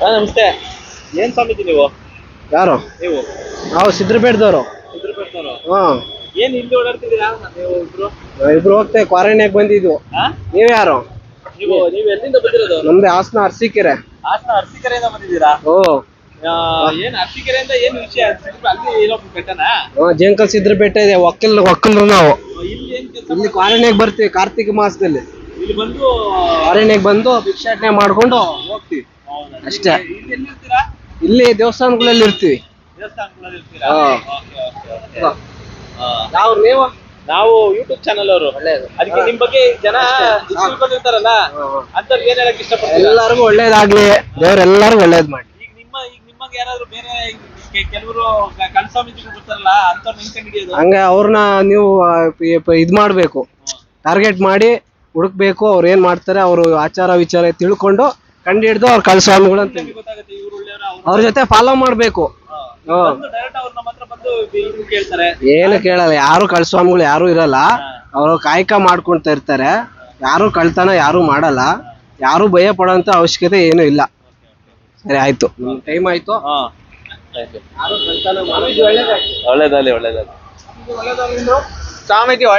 ಹಾ ನಮಸ್ತೆ. ಏನ್ ಸ್ವಾಮೀಜಿ ನೀವು? ಯಾರು? ನೀವು? ನಾವು ಸಿದ್ರಪೇಟದವರು. ಚಿತ್ರಪೇಟೆನವರು ಹಾ. ಏನ್ ಹಿಂದೆ ಓಡಾಡ್ತಿದ್ದೀರಾ? ನೀವು ಇಬ್ರು? ಇಬ್ರು ಹೋಗ್ತೇವೆ ಕ್ವಾರಂಟೈನ್ ಬಂದಿದ್ವು ಹಾ ನೀವ್ ಯಾರು? ನೀವು ನೀವು ಎಲ್ಲಿಂದ ಬಂದಿರೋದು? ನಮ್ದು ಹಾಸನ ಅರ್ಸಿಕೆರೆ. ಹಾಸನ ಅರಸೀಕೆರೆಯಿಂದ ಬಂದಿದ್ದೀರಾ? ಓ. ಆ, ಏನ್ ಅರಸೀಕೆರೆಯಿಂದ ಏನ್ ವಿಷಯ? ಅಲ್ಲಿ ಇರೋ ಬೆಟ್ಟನಾ ಹಾ ಜಂಕಲ್ ಸಿದ್ರಬೇಟೆ ಇದೆ ಒಕ್ಕಲ್ ಒಕ್ಕಲ್ರು ನಾವು. ಇಲ್ಲಿ ಕ್ವಾರಂಟೈನ್ ಬರ್ತೀವಿ ಕಾರ್ತಿಕ ಮಾಸದಲ್ಲಿ. ಇಲ್ಲಿ ಬಂದು ಅರಣ್ಯಕ್ಕೆ ಬಂದು ಭಿಕ್ಷಾಟನೆ ಮಾಡ್ಕೊಂಡು ಹೋಗ್ತೀವಿ? ಅಷ್ಟೇ. ಇಲ್ಲಿ ದೇವಸ್ಥಾನಗಳಲ್ಲಿ ಇರ್ತೀವಿ. ನಾವು ನೀವು? ನಾವು ಯೂಟ್ಯೂಬ್ ಚಾನಲ್ ಅವರು. ಒಳ್ಳೇದು. ಅದಕ್ಕೆ ನಿಮ್ ಬಗ್ಗೆ ಜನ ತಿಳ್ಕೊಂಡಿರ್ತಾರಲ್ಲ ಅಂತ ಏನ್ ಹೇಳಕ್ ಇಷ್ಟಪಡ್ತಾರೆ? ಎಲ್ಲರಿಗೂ ಒಳ್ಳೇದಾಗ್ಲಿ. ದೇವ್ರೆಲ್ಲರಿಗೂ ಒಳ್ಳೇದ್ ಮಾಡಿ. ನಿಮಗೆ ಯಾರಾದ್ರೂ ಬೇರೆ ಕೆ- ಕೆಲವರು ಕನ್ಸ್ವಾಮೀಜಿಗಳು ಬರ್ತಾರಲ್ಲ ಅಂತವ್ರು ಹೆಂಗ್ ಹಿಡಿಯೋದು ಹಂಗೆ ಅವ್ರನ್ನ ನೀವು ಇದ್ ಮಾಡ್ಬೇಕು. ಟಾರ್ಗೆಟ್ ಮಾಡಿ ಹುಡುಕ್ಬೇಕು ಅವ್ರು ಏನ್ ಮಾಡ್ತಾರೆ ಅವರು ಆಚಾರ ವಿಚಾರ ತಿಳ್ಕೊಂಡು ಕಂಡು ಹಿಡಿದು ಅವ್ರ ಕಳಸ್ವಾಮಿಗಳು ಅಂತ ನಿಮ್ಗೆ ಗೊತ್ತಾಗುತ್ತೆ ಇವ್ರು ಒಳ್ಳೆಯವ್ರ ಅವ್ರು ಅವ್ರ ಜೊತೆ ಫಾಲೋ ಮಾಡ್ಬೇಕು. ಹಾ. ಬಂದು ಡೈರೆಕ್ಟ್ ಅವ್ರ ನಮ್ಮ ಹತ್ರ ಬಂದು ಇದು ಕೇಳ್ತಾರೆ. ಏನು ಕೇಳಲ್ಲ ಯಾರು ಕಳ್ಸ್ವಾಮಿಗಳು ಯಾರು ಇರಲ್ಲ. ಅವರು ಕಾಯಕ ಮಾಡ್ಕೊಂತ ಇರ್ತಾರೆ. ಯಾರು ಕಳ್ತನ ಯಾರು ಮಾಡಲ್ಲ. ಯಾರು ಭಯ ಪಡೋಂತ ಅವಶ್ಯಕತೆ ಏನು ಇಲ್ಲ. ಸರಿ ಆಯ್ತು. ಟೈಮ್ ಆಯ್ತು? ಹಾ. ಒಳ್ಳೇದಾಗಲಿ ಒಳ್ಳೇದಲ್ಲಿ ಸ್ವಾಮೀಜಿ ಒಳ್ಳೆ